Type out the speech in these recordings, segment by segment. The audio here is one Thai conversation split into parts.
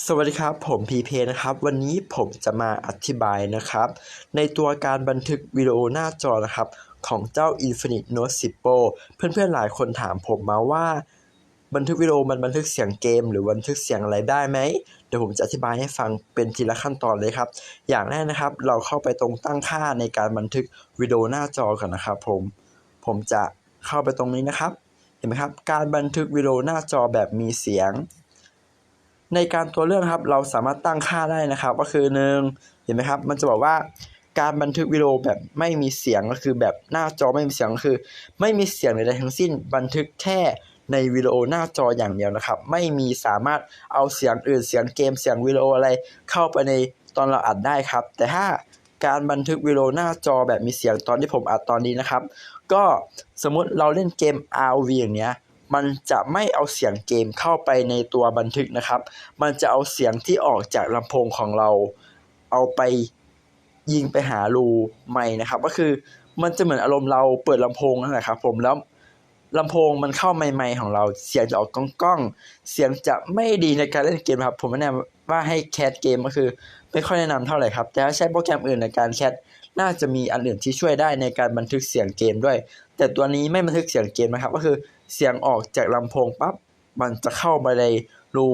สวัสดีครับผมพีเพนะครับ วันนี้ผมจะมาอธิบายนะครับ ในตัวการบันทึกวิดีโอหน้าจอนะครับ ของเจ้า Infinix Note 10 Pro เพื่อนๆหลายคนถามผมมาว่า บันทึกวิดีโอมันบันทึกเสียงเกม หรือบันทึกเสียงอะไรได้ไหมเดี๋ยวผมจะอธิบายให้ฟังเป็นทีละขั้นตอนเลยครับ อย่างแรกนะครับ เราเข้าไปตรงตั้งค่าในการบันทึกวิดีโอหน้าจอก่อนนะครับ ผมผมจะเข้าไปตรงนี้นะครับ เห็นไหมครับ การบันทึกวิดีโอหน้าจอแบบมีเสียง ในการตัวเลือกนะครับเราสามารถตั้งค่าได้นะครับ ก็คือหนึ่งเห็นไหมครับ มันจะบอกว่าการบันทึกวิดีโอแบบไม่มีเสียงก็คือแบบหน้าจอไม่มีเสียงก็คือ ไม่มีเสียงใดๆทั้งสิ้นบันทึกแค่ในวิดีโอหน้าจออย่างเดียวนะครับ ไม่มีสามารถเอาเสียงอื่นเสียงเกมเสียงวิดีโออะไร เข้าไปในตอนเราอัดได้ครับ แต่ถ้าการบันทึกวิดีโอหน้าจอแบบมีเสียงตอนที่ผมอัดตอนนี้นะครับ ก็สมมุติเราเล่นเกม RV อย่างเนี้ย มันจะไม่เอาเสียงเกมเข้าไปในตัวบันทึกนะครับ มันจะเอาเสียงที่ออกจากลำโพงของเรา เอาไปยิงไปหารูไม่นะครับ ก็คือมันจะเหมือนอารมณ์เราเปิดลำโพงนั่นแหละครับ ผมแล้ว ลำโพงมันเข้าไมค์ไมค์ของเรา เสียงจะออกก้องก้องๆเสียงจะไม่ดีในการเล่นเกมครับ ผมแนะนำว่าให้แคสเกมก็คือ ไม่ค่อยแนะนำเท่าไหร่ครับ แต่ถ้าใช้โปรแกรมอื่นในการแคสน่าจะมีอันอื่นที่ช่วยได้ในการบันทึกเสียงเกมด้วย แต่ตัวนี้ไม่บันทึกเสียงเกมนะครับ ก็คือเสียงออกจากลำโพงปั๊บมันจะเข้าไปในรู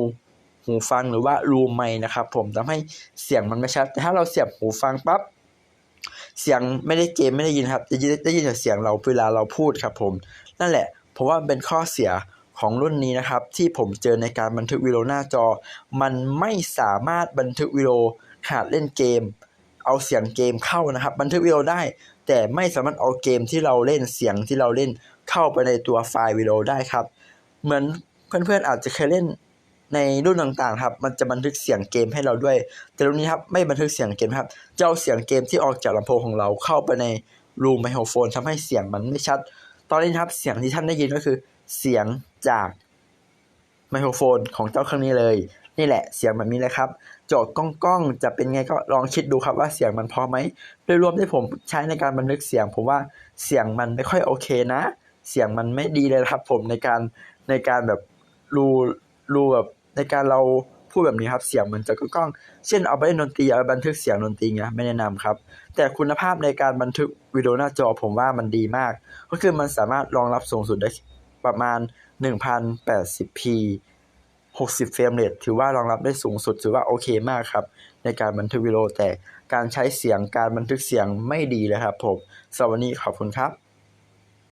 หูฟังหรือว่ารูไมค์นะครับ ผมทำให้เสียงมันไม่ชัดแต่ถ้าเราเสียบหูฟังปั๊บ เสียงไม่ได้เกมไม่ได้ยินครับ จะได้ยินแต่เสียงเราเวลาเราพูดครับผม นั่นแหละผมว่าเป็นข้อเสียของรุ่นนี้นะครับ ที่ผมเจอในการบันทึกวิดีโอหน้าจอ มันไม่สามารถบันทึกวิดีโอหากเล่นเกม เอาเสียงเกมเข้านะครับ บันทึกวิดีโอได้ แต่ไม่สามารถเอาเกมที่เราเล่นเสียงที่เราเล่นเข้าไปในตัวไฟล์วิดีโอได้ครับ เหมือนเพื่อนๆอาจจะเคยเล่น ในรุ่นต่างๆครับมันจะบันทึกเสียงเกมให้เราด้วย แต่รุ่นนี้ครับไม่บันทึกเสียงเกมครับจะเอาเสียงเกมที่ออกจากลำโพงของเราเข้าไปในรูไมโครโฟนทำให้เสียงมันไม่ชัด ตอนนี้ครับเสียงที่ท่านได้ยินก็คือ เสียงจากไมโครโฟนของเจ้าเครื่องนี้เลย นี่แหละเสียงแบบนี้เลยครับจทย์ก้องๆจะเป็นไงก็ลองคิดดูครับว่าเสียงมันพอไหมโดยรวมที่ผมใช้ในการบันทึกเสียง ผมว่าเสียงมันไม่ค่อยโอเคนะ เสียงมันไม่ดีเลยครับผมในการในการแบบรูรูแบบ ในการเราพูดแบบนี้ครับเสียงมันจะก้องเช่นเอาไปเล่นดนตรีเอาไปบันทึกเสียงดนตรีเงี้ยไม่แนะนำครับ แต่คุณภาพในการบันทึกวิดีโอหน้าจอผมว่ามันดีมาก ก็คือมันสามารถรองรับสูงสุดได้ประมาณ 1080p 60 เฟรมเรทถือว่ารองรับได้สูงสุดถือว่าโอเคมากครับ ในการบันทึกวิดีโอแต่การใช้เสียงการบันทึกเสียงไม่ดีเลยครับผมสวันนี้ขอบคุณครับ